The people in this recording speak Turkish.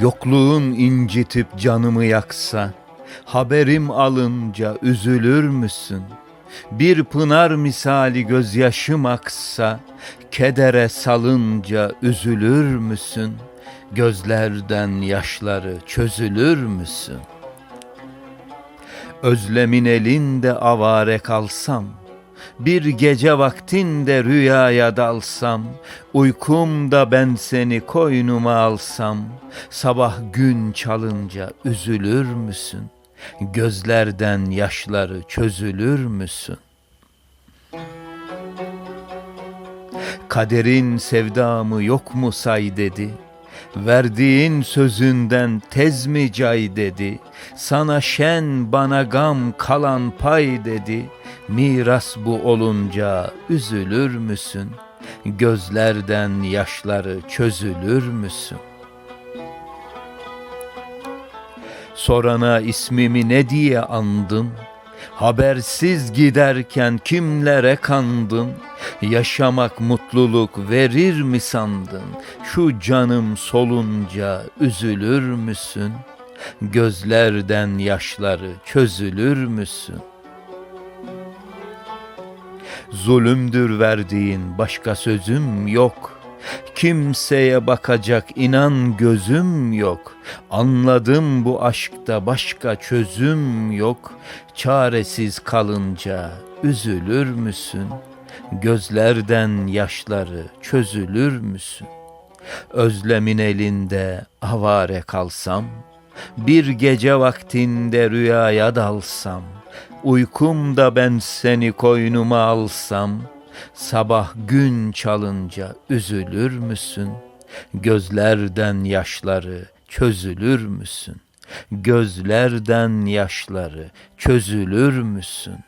Yokluğun incitip canımı yaksa, haberim alınca üzülür müsün? Bir pınar misali gözyaşım aksa, kedere salınca üzülür müsün? Gözlerden yaşları çözülür müsün? Özlemin elinde avare kalsam, bir gece vaktinde rüyaya dalsam, uykumda ben seni koynuma alsam, sabah gün çalınca üzülür müsün? Gözlerden yaşları çözülür müsün? Kaderin sevdamı yok mu say dedi. Verdiğin sözünden tez mi cay dedi. Sana şen bana gam kalan pay dedi. Miras bu olunca üzülür müsün? Gözlerden yaşları çözülür müsün? Sorana ismimi ne diye andın? Habersiz giderken kimlere kandın? Yaşamak mutluluk verir mi sandın? Şu canım solunca üzülür müsün? Gözlerden yaşları çözülür müsün? Zulümdür verdiğin başka sözüm yok. Kimseye bakacak inan gözüm yok. Anladım bu aşkta başka çözüm yok. Çaresiz kalınca üzülür müsün? Gözlerden yaşları çözülür müsün? Özlemin elinde avare kalsam, bir gece vaktinde rüyaya dalsam, uykumda ben seni koynuma alsam, sabah gün çalınca üzülür müsün? Gözlerden yaşları çözülür müsün? Gözlerden yaşları çözülür müsün?